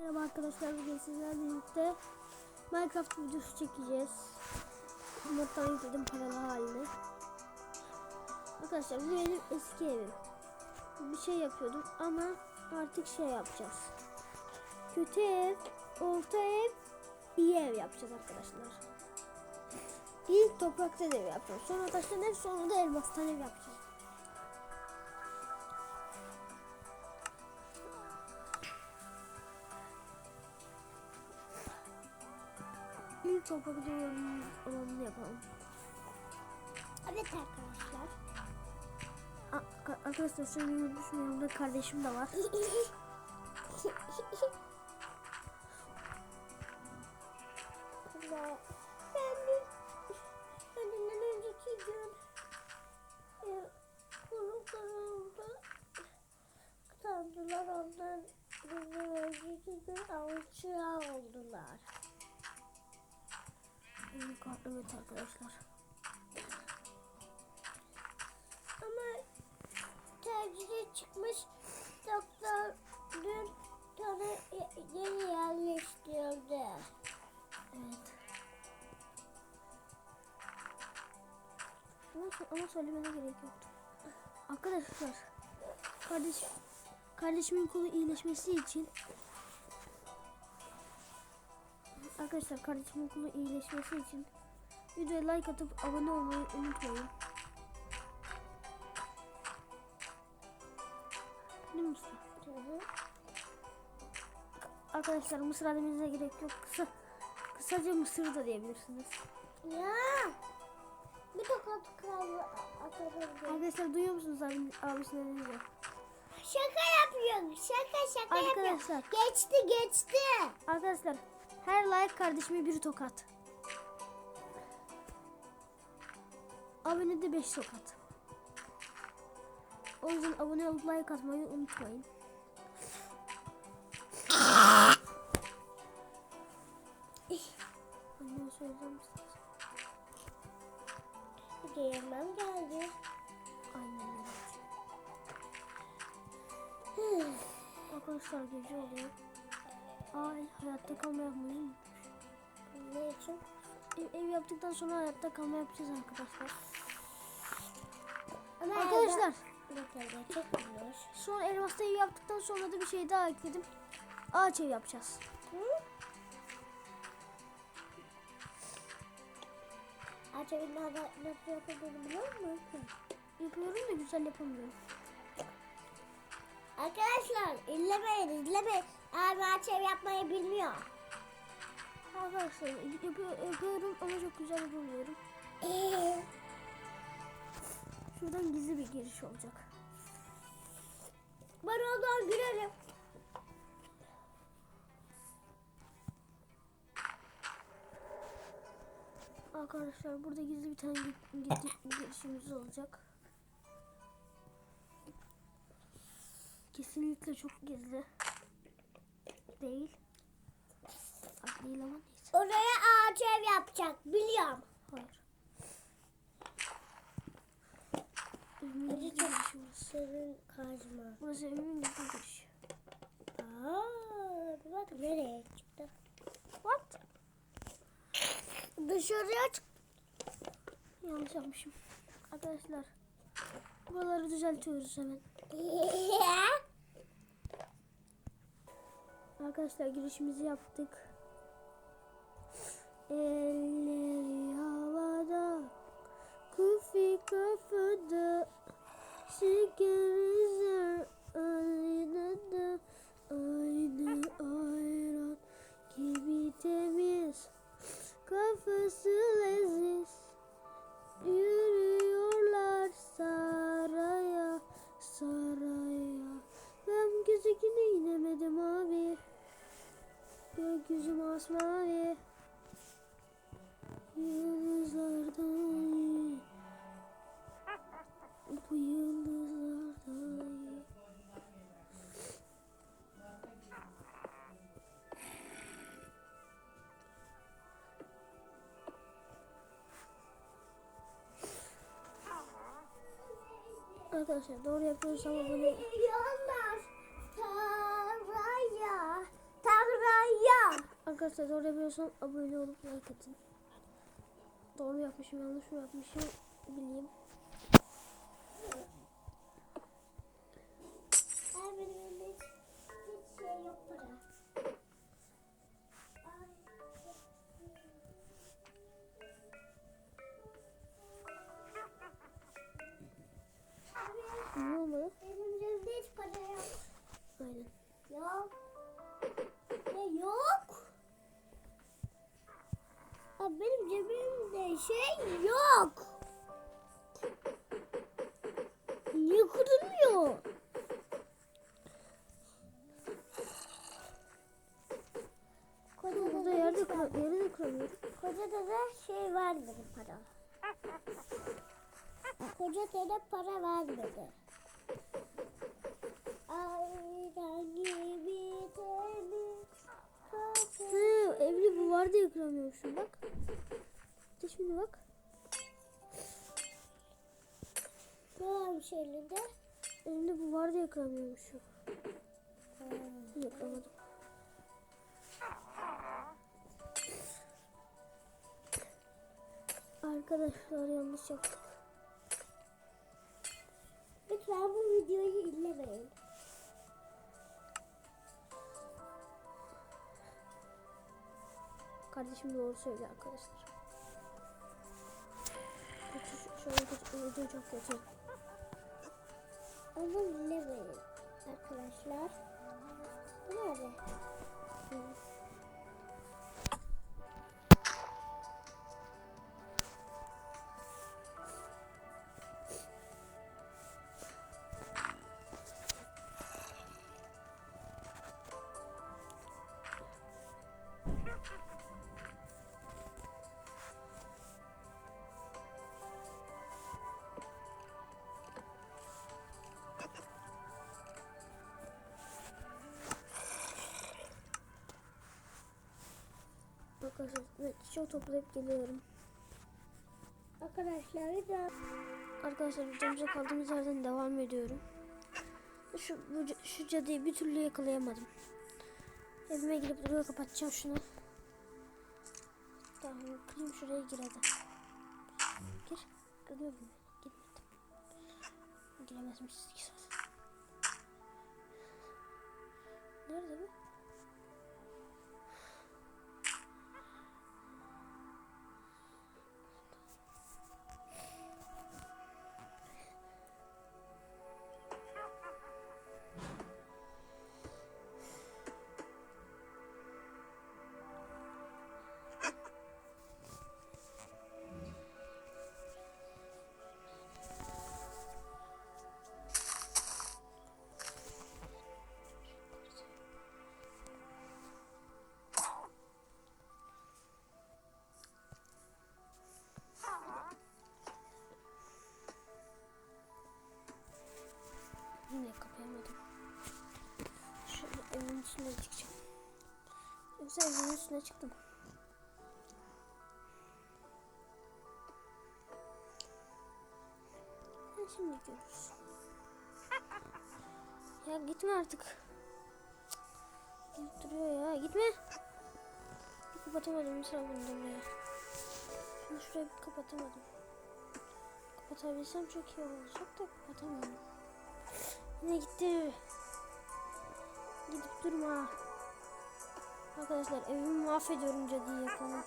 Merhaba arkadaşlar bugün sizlerle birlikte Minecraft videosu çekeceğiz. Moddan yükledim paralı halini. Arkadaşlar bu benim eski evim. Bir şey yapıyordum ama artık şey yapacağız. Kötü ev, orta ev, iyi ev yapacağız arkadaşlar. İlk topraktan ev yapacağız. Sonra taştan ev, sonra da elmastan ev yapacağız. Topraktan olanını, yapalım. Evet arkadaşlar. A- Arkadaşlar şunu unutmuşum yanımda kardeşim de var. Ben bir kendinden önceki gün e, kuru kuruldu. Tanrılar ondan önceki gün avuçluğa oldular. Evet arkadaşlar. Ama tercihe çıkmış doktor dün tane yeni yerleştirdi. Evet. Ama söylemene gerek yoktu. Arkadaşlar kardeş kardeşimin kolu iyileşmesi için Arkadaşlar kardeşimin kolu iyileşmesi için videoya like atıp abone olmayı unutmayın. Değil mi Mustafa? Arkadaşlar mısır demenize gerek yok. Kısa kısaca mısır da diyebilirsiniz. Ya bir tokat kaldı atabilirim. Arkadaşlar duyuyor musunuz abi, diyor? Şaka yapıyorum. Şaka şaka yapıyorum. Arkadaşlar, Geçti geçti. arkadaşlar her like kardeşime bir tokat. Abone de 5 tokat. O yüzden abone olup like atmayı unutmayın. Anneme söyleyeceğim misiniz? Diyemem geldi. Aynen öyle. Arkadaşlar gece oluyor. Ay hayatta kalma yapmayı unutmuş. ne için? Ev, ev yaptıktan sonra hayatta kalma yapacağız arkadaşlar. Ama Arkadaşlar çok güzel. sonra elmaslı ev yaptıktan sonra da bir şey daha ekledim. Ağaç ev yapacağız. Hı? Acaba nerede nasıl yapıldığını biliyor musun? Yapıyorum da güzel yapamıyorum. Arkadaşlar izlemeyin izlemeyin. Abi açev yapmayı bilmiyor. Arkadaşlar yapıyor, yapıyorum ama çok güzel yapamıyorum. Şuradan gizli bir giriş olacak. ben oradan girerim. Arkadaşlar burada gizli bir tane gi- gi- girişimiz olacak. Kesinlikle çok gizli. Değil. Ah, değil ama neyse. Oraya ağaç ev yapacak biliyorum. Hayır. Burası. Senin kazma. Burası gizli girişi. Aa, bir bak nereye çıktı? What? Dışarıya çık. Yanlış yapmışım. Arkadaşlar. Buraları düzeltiyoruz hemen. Arkadaşlar girişimizi yaptık. Elleri Arkadaşlar doğru yapıyoruz ama bunu Yollar saraya. Tanrı Arkadaşlar doğru yapıyorsam abone olup like atın. Doğru yapmışım yanlış mı yapmışım bileyim. Koca dede şey vermedi para. Koca dede para vermedi. Aydan gibi temiz. He, evli bu var diye kıramıyormuşum bak. De şimdi bak. Ne varmış elinde? Elimde bu var diye kıramıyormuşum. Yok Arkadaşlar yanlış yaptık. Lütfen bu videoyu izlemeyin. Kardeşim doğru söylüyor arkadaşlar. Kötü, şöyle kötü, video çok kötü. Onu izlemeyin arkadaşlar. Bu nerede? Arkadaşlar evet, çok toplayıp geliyorum. Arkadaşlar video Arkadaşlar videomuza kaldığımız yerden devam ediyorum. Şu, bu, şu cadıyı bir türlü yakalayamadım. Evime girip duruyor kapatacağım şunu. Tamam kırayım şuraya gir hadi. Gir. Kırıyor mu? Girmedim. Giremezmişiz iki saat. Nerede bu? Kapayamadım. Şöyle evin üstüne çıkacağım. Yoksa evin üstüne çıktım. Ha, şimdi görürüz. Ya gitme artık. Duruyor ya. Gitme. Bir kapatamadım mesela bunu buraya. Şunu şuraya bir kapatamadım. Kapatabilsem çok iyi olacak da kapatamıyorum. Yine gitti. Gidip durma. Arkadaşlar evimi mahvediyorum cadıyı yakalamak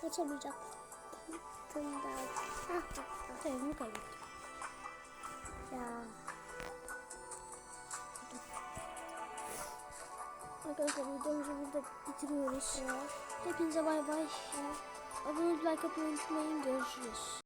Kaçamayacağım. Tında. Ah, Evimi kaybettim. ya. Arkadaşlar videomuzu burada bitiriyoruz. Hepinize bay bay. Abone olup like atmayı unutmayın. Görüşürüz.